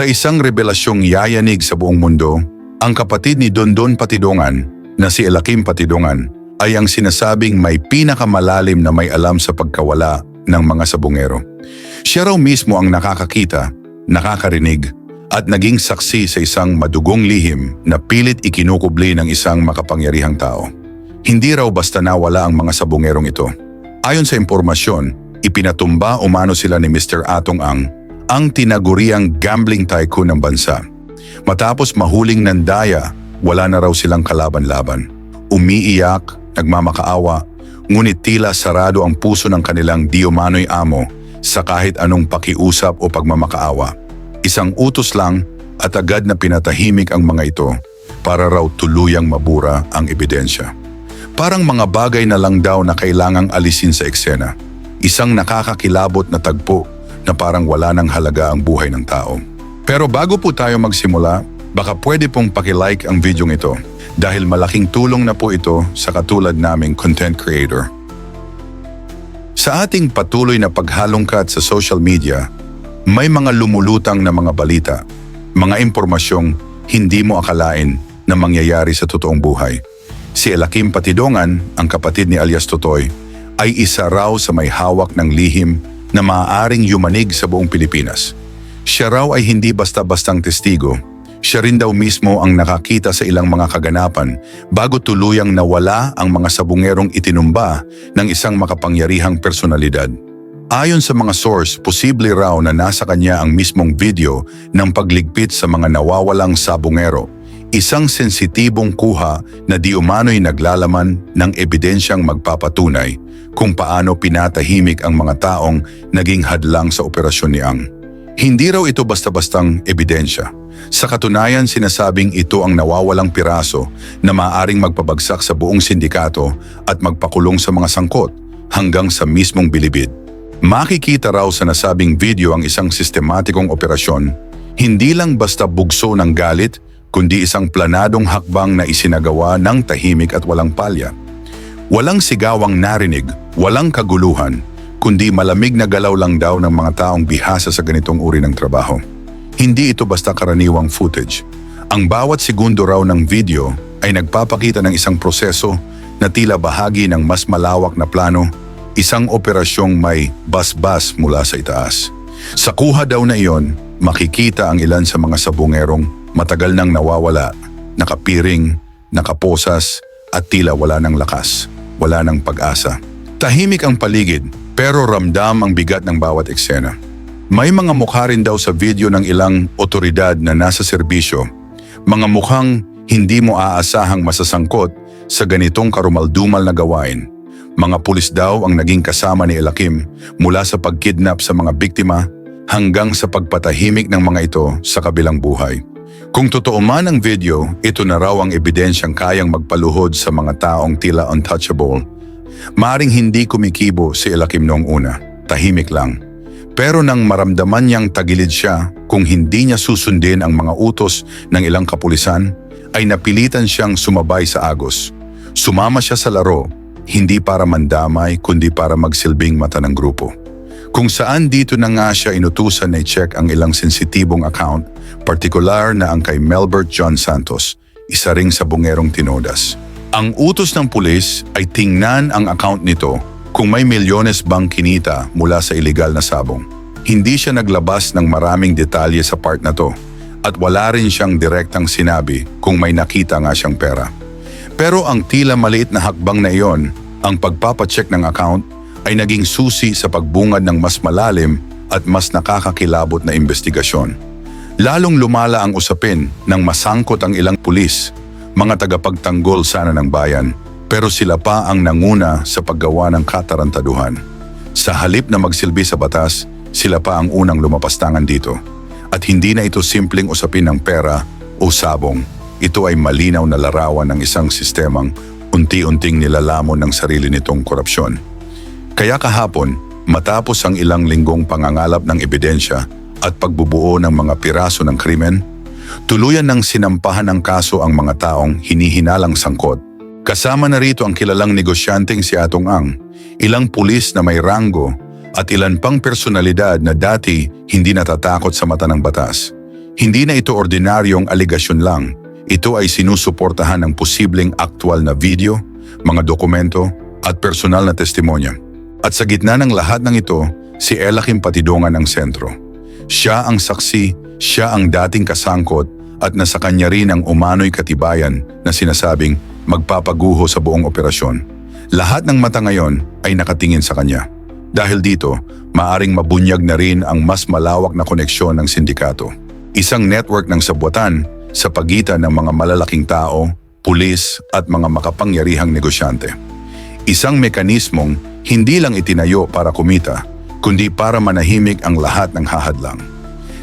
Sa isang revelasyong yayanig sa buong mundo, ang kapatid ni Dondon Patidongan na si Elakim Patidongan ay ang sinasabing may pinakamalalim na may alam sa pagkawala ng mga sabungero. Siya raw mismo ang nakakakita, nakakarinig, at naging saksi sa isang madugong lihim na pilit ikinukubli ng isang makapangyarihang tao. Hindi raw basta nawala ang mga sabungerong ito. Ayon sa impormasyon, ipinatumba umano sila ni Mr. Atong Ang, ang tinaguriang gambling tycoon ng bansa. Matapos mahuling nandaya, wala na raw silang kalaban-laban. Umiiyak, nagmamakaawa, ngunit tila sarado ang puso ng kanilang diumanoy amo sa kahit anong pakiusap o pagmamakaawa. Isang utos lang at agad na pinatahimik ang mga ito para raw tuluyang mabura ang ebidensya. Parang mga bagay na lang daw na kailangang alisin sa eksena. Isang nakakakilabot na tagpo na parang wala ng halaga ang buhay ng tao. Pero bago po tayo magsimula, baka pwede pong pakilike ang video ito dahil malaking tulong na po ito sa katulad naming content creator. Sa ating patuloy na paghalongkat sa social media, may mga lumulutang na mga balita, mga impormasyong hindi mo akalain na mangyayari sa totoong buhay. Si Elakim Patidongan, ang kapatid ni alias Totoy, ay isa raw sa may hawak ng lihim na maaaring yumanig sa buong Pilipinas. Siya raw ay hindi basta-bastang testigo. Siya rin daw mismo ang nakakita sa ilang mga kaganapan bago tuluyang nawala ang mga sabungerong itinumba ng isang makapangyarihang personalidad. Ayon sa mga source, posible raw na nasa kanya ang mismong video ng pagligpit sa mga nawawalang sabungero isang sensitibong kuha na di umano'y naglalaman ng ebidensyang magpapatunay kung paano pinatahimik ang mga taong naging hadlang sa operasyon ni Ang. Hindi raw ito basta-bastang ebidensya. Sa katunayan sinasabing ito ang nawawalang piraso na maaring magpabagsak sa buong sindikato at magpakulong sa mga sangkot hanggang sa mismong bilibid. Makikita raw sa nasabing video ang isang sistematikong operasyon, hindi lang basta bugso ng galit kundi isang planadong hakbang na isinagawa ng tahimik at walang palya. Walang sigawang narinig, walang kaguluhan, kundi malamig na galaw lang daw ng mga taong bihasa sa ganitong uri ng trabaho. Hindi ito basta karaniwang footage. Ang bawat segundo raw ng video ay nagpapakita ng isang proseso na tila bahagi ng mas malawak na plano, isang operasyong may bas-bas mula sa itaas. Sa kuha daw na iyon, makikita ang ilan sa mga sabungerong matagal nang nawawala, nakapiring, nakaposas, at tila wala ng lakas, wala ng pag-asa. Tahimik ang paligid, pero ramdam ang bigat ng bawat eksena. May mga mukha rin daw sa video ng ilang otoridad na nasa serbisyo, mga mukhang hindi mo aasahang masasangkot sa ganitong karumaldumal na gawain. Mga pulis daw ang naging kasama ni Elakim mula sa pagkidnap sa mga biktima hanggang sa pagpatahimik ng mga ito sa kabilang buhay. Kung totoo man ang video, ito na raw ang ebidensyang kayang magpaluhod sa mga taong tila untouchable. Maring hindi kumikibo si Elakim noong una, tahimik lang. Pero nang maramdaman niyang tagilid siya kung hindi niya susundin ang mga utos ng ilang kapulisan, ay napilitan siyang sumabay sa Agos. Sumama siya sa laro, hindi para mandamay kundi para magsilbing mata ng grupo. Kung saan dito na nga siya inutusan na i-check ang ilang sensitibong account, partikular na ang kay Melbert John Santos, isa ring sa bungerong tinodas. Ang utos ng pulis ay tingnan ang account nito kung may milyones bang kinita mula sa ilegal na sabong. Hindi siya naglabas ng maraming detalye sa part na to at wala rin siyang direktang sinabi kung may nakita nga siyang pera. Pero ang tila maliit na hakbang na iyon, ang pagpapacheck ng account ay naging susi sa pagbungad ng mas malalim at mas nakakakilabot na investigasyon. Lalong lumala ang usapin nang masangkot ang ilang pulis, mga tagapagtanggol sana ng bayan, pero sila pa ang nanguna sa paggawa ng katarantaduhan. Sa halip na magsilbi sa batas, sila pa ang unang lumapastangan dito. At hindi na ito simpleng usapin ng pera o sabong. Ito ay malinaw na larawan ng isang sistemang unti-unting nilalamon ng sarili nitong korupsyon. Kaya kahapon, matapos ang ilang linggong pangangalap ng ebidensya at pagbubuo ng mga piraso ng krimen, tuluyan ng sinampahan ng kaso ang mga taong hinihinalang sangkot. Kasama na rito ang kilalang negosyanteng si Atong Ang, ilang pulis na may ranggo at ilan pang personalidad na dati hindi natatakot sa mata ng batas. Hindi na ito ordinaryong aligasyon lang. Ito ay sinusuportahan ng posibleng aktwal na video, mga dokumento at personal na testimonya. At sa gitna ng lahat ng ito, si Elakim Patidongan ang sentro. Siya ang saksi, siya ang dating kasangkot at nasa kanya rin ang umano'y katibayan na sinasabing magpapaguho sa buong operasyon. Lahat ng mata ngayon ay nakatingin sa kanya. Dahil dito, maaring mabunyag na rin ang mas malawak na koneksyon ng sindikato. Isang network ng sabwatan sa pagitan ng mga malalaking tao, pulis at mga makapangyarihang negosyante. Isang mekanismong hindi lang itinayo para kumita, kundi para manahimik ang lahat ng hahadlang.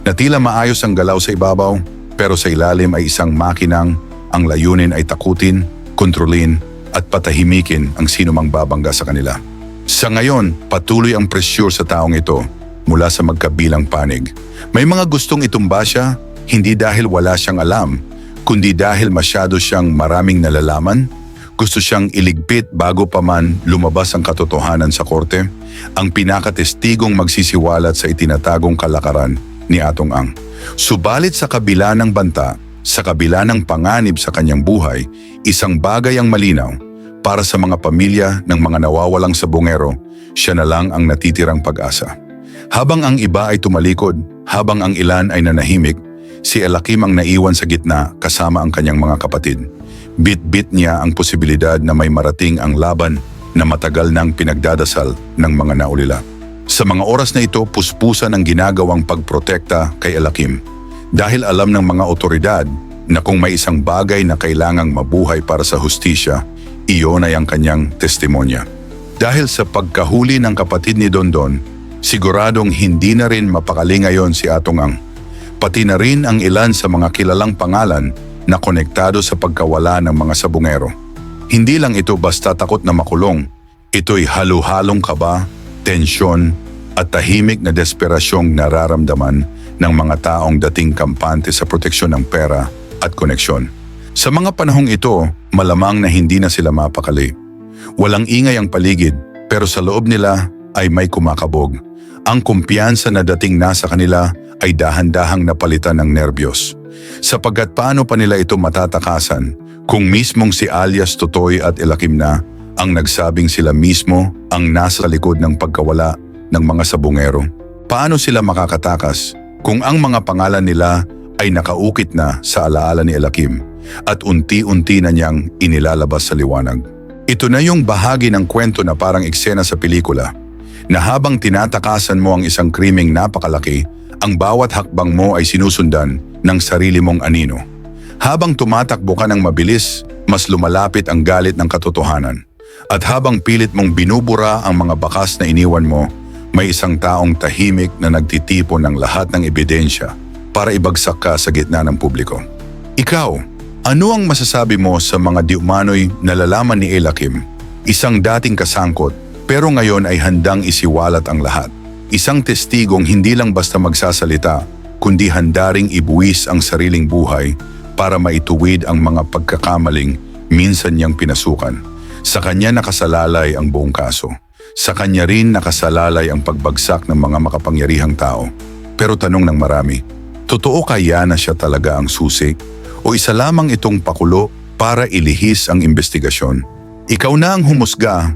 Na tila maayos ang galaw sa ibabaw, pero sa ilalim ay isang makinang ang layunin ay takutin, kontrolin at patahimikin ang sino mang babangga sa kanila. Sa ngayon, patuloy ang presyur sa taong ito mula sa magkabilang panig. May mga gustong itumba siya, hindi dahil wala siyang alam, kundi dahil masyado siyang maraming nalalaman. Gusto siyang iligpit bago pa man lumabas ang katotohanan sa korte, ang pinakatestigong magsisiwalat sa itinatagong kalakaran ni Atong Ang. Subalit sa kabila ng banta, sa kabila ng panganib sa kanyang buhay, isang bagay ang malinaw. Para sa mga pamilya ng mga nawawalang sabongero, siya na lang ang natitirang pag-asa. Habang ang iba ay tumalikod, habang ang ilan ay nanahimik, si Elakim ang naiwan sa gitna kasama ang kanyang mga kapatid. Bit-bit niya ang posibilidad na may marating ang laban na matagal nang pinagdadasal ng mga naulila. Sa mga oras na ito, puspusan ang ginagawang pagprotekta kay Elakim. Dahil alam ng mga otoridad na kung may isang bagay na kailangang mabuhay para sa hustisya, iyon ay ang kanyang testimonya. Dahil sa pagkahuli ng kapatid ni Dondon, siguradong hindi na rin mapakali ngayon si Atong Ang. Pati na rin ang ilan sa mga kilalang pangalan na konektado sa pagkawala ng mga sabungero. Hindi lang ito basta takot na makulong, ito'y halo-halong kaba, tensyon, at tahimik na desperasyong nararamdaman ng mga taong dating kampante sa proteksyon ng pera at koneksyon. Sa mga panahong ito, malamang na hindi na sila mapakali. Walang ingay ang paligid, pero sa loob nila ay may kumakabog. Ang kumpiyansa na dating nasa kanila ay dahan-dahang napalitan ng nerbiyos. Sapagkat paano pa nila ito matatakasan kung mismong si alias Totoy at Elakim na ang nagsabing sila mismo ang nasa likod ng pagkawala ng mga sabungero. Paano sila makakatakas kung ang mga pangalan nila ay nakaukit na sa alaala ni Elakim at unti-unti na niyang inilalabas sa liwanag. Ito na yung bahagi ng kwento na parang eksena sa pelikula na habang tinatakasan mo ang isang krimeng napakalaki, ang bawat hakbang mo ay sinusundan ng sarili mong anino. Habang tumatakbo ka ng mabilis, mas lumalapit ang galit ng katotohanan. At habang pilit mong binubura ang mga bakas na iniwan mo, may isang taong tahimik na nagtitipon ng lahat ng ebidensya para ibagsak ka sa gitna ng publiko. Ikaw, ano ang masasabi mo sa mga diumano'y nalalaman ni Elakim? Isang dating kasangkot pero ngayon ay handang isiwalat ang lahat. Isang testigong hindi lang basta magsasalita, kundi handa ring ibuwis ang sariling buhay para maituwid ang mga pagkakamaling minsan niyang pinasukan. Sa kanya nakasalalay ang buong kaso. Sa kanya rin nakasalalay ang pagbagsak ng mga makapangyarihang tao. Pero tanong ng marami, totoo kaya na siya talaga ang susi o isa lamang itong pakulo para ilihis ang investigasyon. Ikaw na ang humusga,